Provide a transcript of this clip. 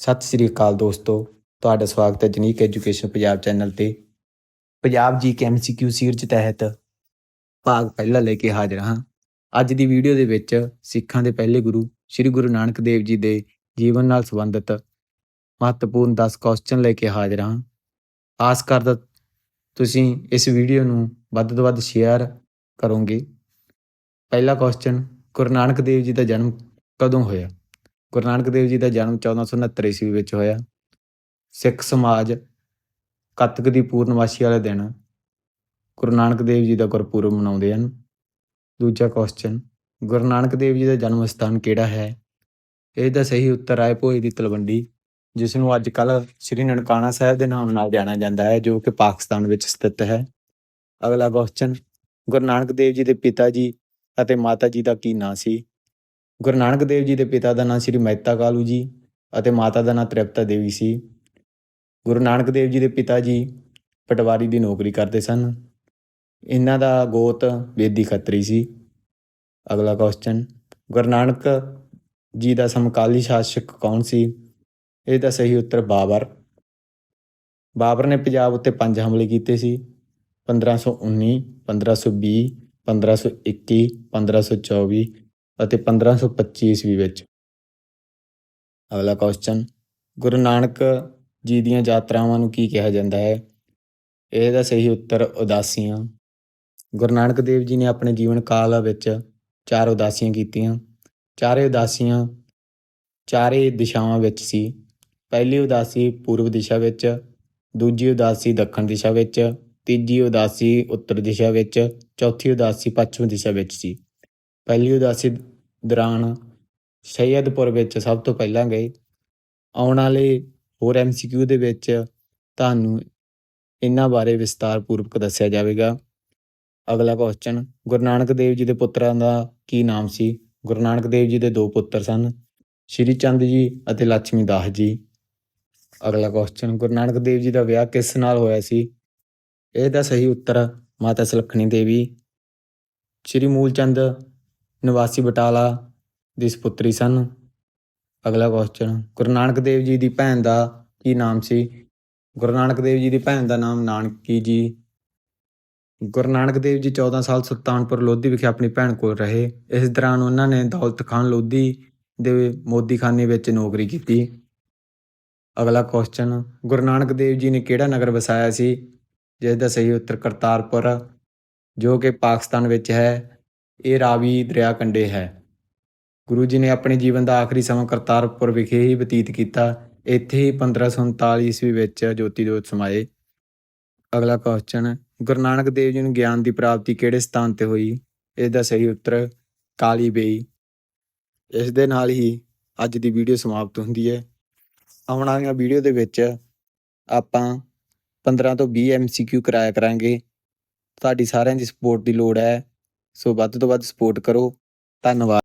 ਸਤਿ ਸ੍ਰੀ ਅਕਾਲ ਦੋਸਤੋ, ਤੁਹਾਡਾ ਸਵਾਗਤ ਹੈ ਜਨੀਕ ਐਜੂਕੇਸ਼ਨ ਪੰਜਾਬ ਚੈਨਲ ਤੇ। ਪੰਜਾਬ ਜੀ ਕੇ ਐਮਸੀਕਿਊ ਸੀਰੀਜ਼ ਤਹਿਤ ਭਾਗ ਪਹਿਲਾ ਲੈ ਕੇ ਹਾਜ਼ਰ ਹਾਂ। ਅੱਜ ਦੀ ਵੀਡੀਓ ਦੇ ਵਿੱਚ ਸਿੱਖਾਂ ਦੇ ਪਹਿਲੇ ਗੁਰੂ ਸ੍ਰੀ ਗੁਰੂ ਨਾਨਕ ਦੇਵ ਜੀ ਦੇ ਜੀਵਨ ਨਾਲ ਸੰਬੰਧਿਤ ਮਹੱਤਵਪੂਰਨ 10 ਕੁਐਸਚਨ ਲੈ ਕੇ ਹਾਜ਼ਰ ਹਾਂ। ਆਸ ਕਰਦਾ ਤੁਸੀਂ ਇਸ ਵੀਡੀਓ ਨੂੰ ਵੱਧ ਤੋਂ ਵੱਧ ਸ਼ੇਅਰ ਕਰੋਗੇ। ਪਹਿਲਾ ਕੁਐਸਚਨ ਗੁਰੂ ਨਾਨਕ ਦੇਵ ਜੀ ਦਾ ਜਨਮ ਕਦੋਂ ਹੋਇਆ? ਗੁਰੂ ਨਾਨਕ ਦੇਵ ਜੀ ਦਾ ਜਨਮ 1469 ਈਸਵੀ ਵਿੱਚ ਹੋਇਆ। ਸਿੱਖ ਸਮਾਜ ਕੱਤਕ ਦੀ ਪੂਰਨਮਾਸ਼ੀ ਵਾਲੇ ਦਿਨ ਗੁਰੂ ਨਾਨਕ ਦੇਵ ਜੀ ਦਾ ਗੁਰਪੁਰਬ ਮਨਾਉਂਦੇ ਹਨ। ਦੂਜਾ ਕੁਐਸਚਨ ਗੁਰੂ ਨਾਨਕ ਦੇਵ ਜੀ ਦਾ ਜਨਮ ਸਥਾਨ ਕਿਹੜਾ ਹੈ? ਇਹਦਾ ਸਹੀ ਉੱਤਰ ਆਏ ਭੋਏ ਦੀ ਤਲਵੰਡੀ, ਜਿਸ ਨੂੰ ਅੱਜ ਕੱਲ ਸ੍ਰੀ ਨਨਕਾਣਾ ਸਾਹਿਬ ਦੇ ਨਾਮ ਨਾਲ ਜਾਣਿਆ ਜਾਂਦਾ ਹੈ, ਜੋ ਕਿ ਪਾਕਿਸਤਾਨ ਵਿੱਚ ਸਥਿਤ ਹੈ। ਅਗਲਾ ਕੁਐਸਚਨ ਗੁਰੂ ਨਾਨਕ ਦੇਵ ਜੀ ਦੇ ਪਿਤਾ ਜੀ ਅਤੇ ਮਾਤਾ ਜੀ ਦਾ ਕੀ ਨਾਂ ਸੀ? ਗੁਰੂ ਨਾਨਕ ਦੇਵ ਜੀ ਦੇ ਪਿਤਾ ਦਾ ਨਾਮ ਸ੍ਰੀ ਮਹਿਤਾ ਕਾਲੂ ਜੀ ਅਤੇ ਮਾਤਾ ਦਾ ਨਾਮ ਤ੍ਰਿਪਤਾ ਦੇਵੀ ਸੀ। ਗੁਰੂ ਨਾਨਕ ਦੇਵ ਜੀ ਦੇ ਪਿਤਾ ਜੀ ਪਟਵਾਰੀ ਦੀ ਨੌਕਰੀ ਕਰਦੇ ਸਨ। ਇਹਨਾਂ ਦਾ ਗੋਤ ਬੇਦੀ ਖੱਤਰੀ ਸੀ। ਅਗਲਾ ਕੁਐਸਚਨ ਗੁਰੂ ਨਾਨਕ ਜੀ ਦਾ ਸਮਕਾਲੀ ਸ਼ਾਸਕ ਕੌਣ ਸੀ? ਇਹਦਾ ਸਹੀ ਉੱਤਰ ਬਾਬਰ। ਬਾਬਰ ਨੇ ਪੰਜਾਬ ਉੱਤੇ ਪੰਜ ਹਮਲੇ ਕੀਤੇ ਸੀ। 1519 1520 1521 1524 ਅਤੇ 1525 ਈਸਵੀ ਵਿੱਚ। ਅਗਲਾ ਕੁਐਸਚਨ ਗੁਰੂ ਨਾਨਕ ਜੀ ਦੀਆਂ ਯਾਤਰਾਵਾਂ ਨੂੰ ਕੀ ਕਿਹਾ ਜਾਂਦਾ ਹੈ? ਇਹਦਾ ਸਹੀ ਉੱਤਰ, ਉਦਾਸੀਆਂ। ਗੁਰੂ ਨਾਨਕ ਦੇਵ ਜੀ ਨੇ ਆਪਣੇ ਜੀਵਨ ਕਾਲ ਵਿੱਚ ਚਾਰ ਉਦਾਸੀਆਂ ਕੀਤੀਆਂ। ਚਾਰੇ ਉਦਾਸੀਆਂ ਚਾਰੇ ਦਿਸ਼ਾਵਾਂ ਵਿੱਚ ਸੀ। ਪਹਿਲੀ ਉਦਾਸੀ ਪੂਰਬ ਦਿਸ਼ਾ ਵਿੱਚ, ਦੂਜੀ ਉਦਾਸੀ ਦੱਖਣ ਦਿਸ਼ਾ ਵਿੱਚ, ਤੀਜੀ ਉਦਾਸੀ ਉੱਤਰ ਦਿਸ਼ਾ ਵਿੱਚ, ਚੌਥੀ ਉਦਾਸੀ ਪੱਛਮ ਦਿਸ਼ਾ ਵਿੱਚ ਸੀ। ਪਹਿਲੀ ਉਦਾਸੀ ਦੌਰਾਨ ਸੈਯਦਪੁਰ ਵਿੱਚ ਸਭ ਤੋਂ ਪਹਿਲਾਂ ਗਏ। ਆਉਣ ਵਾਲੇ ਹੋਰ ਐਮਸੀਕਿਊ ਦੇ ਵਿੱਚ ਤੁਹਾਨੂੰ ਇਹਨਾਂ ਬਾਰੇ ਵਿਸਤਾਰ ਪੂਰਵਕ ਦੱਸਿਆ ਜਾਵੇਗਾ। ਅਗਲਾ ਕੁਐਸਚਨ ਗੁਰੂ ਨਾਨਕ ਦੇਵ ਜੀ ਦੇ ਪੁੱਤਰਾਂ ਦਾ ਕੀ ਨਾਮ ਸੀ? ਗੁਰੂ ਨਾਨਕ ਦੇਵ ਜੀ ਦੇ ਦੋ ਪੁੱਤਰ ਸਨ, ਸ਼੍ਰੀ ਚੰਦ ਜੀ ਅਤੇ ਲక్ష్ਮੀ ਦਾਸ ਜੀ। ਅਗਲਾ ਕੁਐਸਚਨ ਗੁਰੂ ਨਾਨਕ ਦੇਵ ਜੀ ਦਾ ਵਿਆਹ ਕਿਸ ਨਾਲ ਹੋਇਆ ਸੀ? ਇਹਦਾ ਸਹੀ ਉੱਤਰ, ਮਾਤਾ ਸੁਲੱਖਣੀ ਦੇਵੀ। ਸ਼੍ਰੀ ਮੂਲਚੰਦ ਨਿਵਾਸੀ ਬਟਾਲਾ ਦੀ ਸੁਪੁੱਤਰੀ ਸਨ। ਅਗਲਾ ਕੁਐਸਚਨ ਗੁਰੂ ਨਾਨਕ ਦੇਵ ਜੀ ਦੀ ਭੈਣ ਦਾ ਕੀ ਨਾਮ ਸੀ? ਗੁਰੂ ਨਾਨਕ ਦੇਵ ਜੀ ਦੀ ਭੈਣ ਦਾ ਨਾਮ ਨਾਨਕੀ ਜੀ। ਗੁਰੂ ਨਾਨਕ ਦੇਵ ਜੀ 14 ਸਾਲ ਸੁਲਤਾਨਪੁਰ ਲੋਧੀ ਵਿਖੇ ਆਪਣੀ ਭੈਣ ਕੋਲ ਰਹੇ। ਇਸ ਦੌਰਾਨ ਉਹਨਾਂ ਨੇ ਦੌਲਤ ਖਾਨ ਲੋਧੀ ਦੇ ਮੋਦੀਖਾਨੇ ਵਿੱਚ ਨੌਕਰੀ ਕੀਤੀ। ਅਗਲਾ ਕੁਐਸਚਨ ਗੁਰੂ ਨਾਨਕ ਦੇਵ ਜੀ ਨੇ ਕਿਹੜਾ ਨਗਰ ਵਸਾਇਆ ਸੀ? ਜਿਸ ਦਾ ਸਹੀ ਉੱਤਰ ਕਰਤਾਰਪੁਰ, ਜੋ ਕਿ ਪਾਕਿਸਤਾਨ ਵਿੱਚ ਹੈ। ਇਹ ਰਾਵੀ ਦਰਿਆ ਕੰਢੇ ਹੈ। ਗੁਰੂ ਜੀ ਨੇ ਆਪਣੇ ਜੀਵਨ ਦਾ ਆਖਰੀ ਸਮਾਂ ਕਰਤਾਰਪੁਰ ਵਿਖੇ ਹੀ ਬਤੀਤ ਕੀਤਾ। ਇੱਥੇ ਹੀ 1539 ਈਸਵੀ ਵਿੱਚ ਜੋਤੀ ਜੋਤ ਸਮਾਏ। ਅਗਲਾ ਕੁਐਸਚਨ ਗੁਰੂ ਨਾਨਕ ਦੇਵ ਜੀ ਨੂੰ ਗਿਆਨ ਦੀ ਪ੍ਰਾਪਤੀ ਕਿਹੜੇ ਸਥਾਨ ਤੇ ਹੋਈ? ਇਸ ਦਾ ਸਹੀ ਉੱਤਰ, ਕਾਲੀ ਬੇਈ। ਇਸ ਦੇ ਨਾਲ ਹੀ ਅੱਜ ਦੀ ਵੀਡੀਓ ਸਮਾਪਤ ਹੁੰਦੀ ਹੈ। ਆਉਣ ਵਾਲੀਆਂ ਵੀਡੀਓ ਦੇ ਵਿੱਚ ਆਪਾਂ 15 ਤੋਂ 20 ਐਮਸੀਕਿਊ ਕਰਾਇਆ ਕਰਾਂਗੇ। ਤੁਹਾਡੀ ਸਾਰਿਆਂ ਦੀ ਸਪੋਰਟ ਦੀ ਲੋੜ ਹੈ। ਸੋ ਵੱਧ ਤੋਂ ਵੱਧ ਸਪੋਰਟ ਕਰੋ। ਧੰਨਵਾਦ।